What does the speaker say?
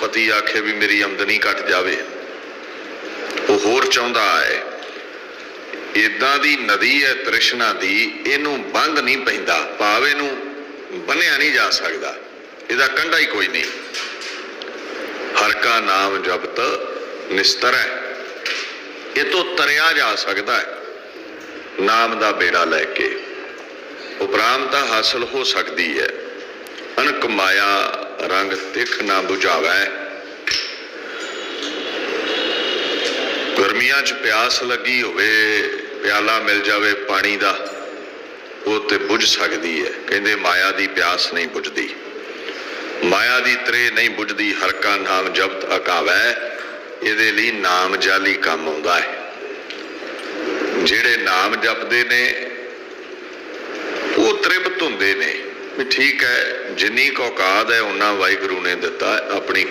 ਪਤੀ ਆਖੇ ਵੀ ਮੇਰੀ ਆਮਦਨੀ ਘਟ ਜਾਵੇ। ਉਹ ਹੋਰ ਚਾਹੁੰਦਾ ਹੈ ਇਦਾਂ ਦੀ ਨਦੀ ਹੈ, ਤ੍ਰਿਸ਼ਨਾ ਦੀ, ਇਹਨੂੰ ਬੰਦ ਨਹੀਂ ਪੈਂਦਾ, ਭਾਵ ਇਹਨੂੰ ਬੰਨਿਆ ਨਹੀਂ ਜਾ ਸਕਦਾ। ਇਹਦਾ ਕੰਢਾ ਹੀ ਕੋਈ ਨਹੀਂ। ਹਰ ਕਾ ਨਾਮ ਜਪਤ ਨਿਸਤਰ ਹੈ। ਇਹ ਤੋਂ ਤਰਿਆ ਜਾ ਸਕਦਾ ਹੈ, ਨਾਮ ਦਾ ਬੇੜਾ ਲੈ ਕੇ। ਉਪਰਾਮਤਾ ਹਾਸਲ ਹੋ ਸਕਦੀ ਹੈ। ਅਨਕ ਮਾਇਆ ਰੰਗ ਤਿੱਖ ਨਾ 부ਝਾਵੈ ਗਰਮੀਆਂ 'ਚ ਪਿਆਸ ਲੱਗੀ ਹੋਵੇ, ਪਿਆਲਾ ਮਿਲ ਜਾਵੇ ਪਾਣੀ ਦਾ, ਉਹ ਤੇ ਬੁਝ ਸਕਦੀ ਹੈ। ਕਹਿੰਦੇ ਮਾਇਆ ਦੀ ਪਿਆਸ ਨਹੀਂ ਬੁਝਦੀ। ਮਾਇਆ ਦੀ ਤਰੇ ਨਹੀਂ ਬੁਝਦੀ ਹਰ ਕਾ ਨਾਮ ਜਪਤ ਅਕਾਵੈ। ਇਹਦੇ ਲਈ ਨਾਮ ਜਾਲੀ ਕੰਮ ਆਉਂਦਾ ਹੈ। ਜਿਹੜੇ ਨਾਮ ਜਪਦੇ ਨੇ, ਉਹ ਤ੍ਰਿਪਤ ਹੁੰਦੇ ਨੇ। ਵੀ ਠੀਕ ਹੈ ਜਿੰਨੀ ਕੌਕਾਦ ਹੈ ਉਹਨਾਂ ਵਾਹਿਗੁਰੂ ਨੇ ਦਿੱਤਾ ਹੈ, ਆਪਣੀ